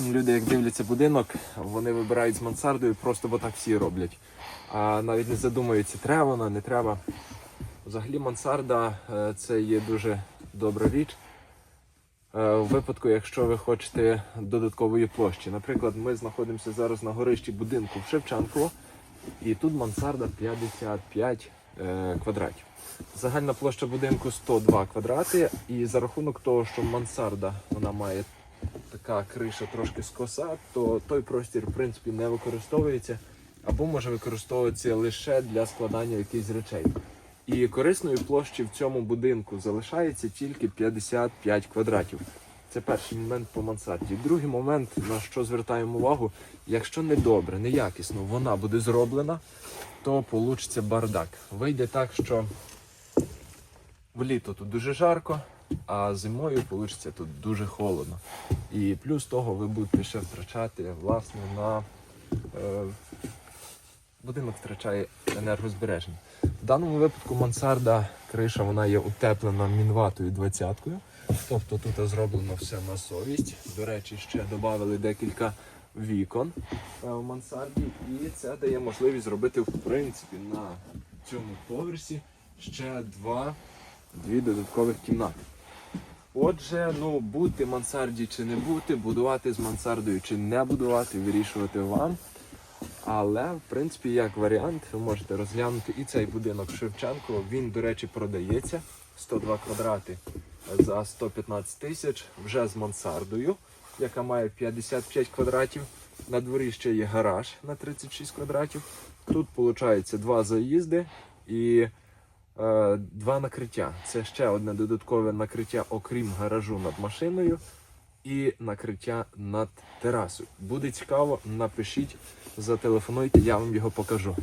Люди, як дивляться будинок, вони вибирають з мансардою, просто бо так всі роблять. А навіть не задумуються, треба вона, не треба. Взагалі мансарда е, це є дуже добра річ. Е, У випадку, якщо ви хочете додаткової площі. Наприклад, ми знаходимося зараз на горищі будинку в Шевченково, і тут мансарда 55 е, квадратів. Загальна площа будинку 102 квадрати, і за рахунок того, що мансарда вона має така криша трошки скоса, то той простір в принципі не використовується або може використовуватися лише для складання якихось речей. І корисної площі в цьому будинку залишається тільки 55 квадратів. Це перший момент по мансарді. Другий момент, на що звертаємо увагу, якщо не добре, неякісно вона буде зроблена, то получиться бардак. Вийде так, що вліто тут дуже жарко, а зимою вийде тут дуже холодно. І плюс того ви будете ще втрачати власне на е, будинок втрачає енергозбереження. В даному випадку мансарда криша вона є утеплена мінватою 20-кою. Тобто тут зроблено все на совість. До речі, ще додали декілька вікон е, в мансарді, і це дає можливість зробити в принципі на цьому поверсі ще два, дві додаткових кімнати. Отже, ну бути мансарді чи не бути, будувати з мансардою чи не будувати, вирішувати вам. Але, в принципі, як варіант, ви можете розглянути і цей будинок Шевченко. Він, до речі, продається 102 квадрати за 115 тисяч вже з мансардою, яка має 55 квадратів. На дворі ще є гараж на 36 квадратів. Тут, виходить, два заїзди і два накриття. Це ще одне додаткове накриття, окрім гаражу над машиною і накриття над терасою. Буде цікаво, напишіть, зателефонуйте, я вам його покажу.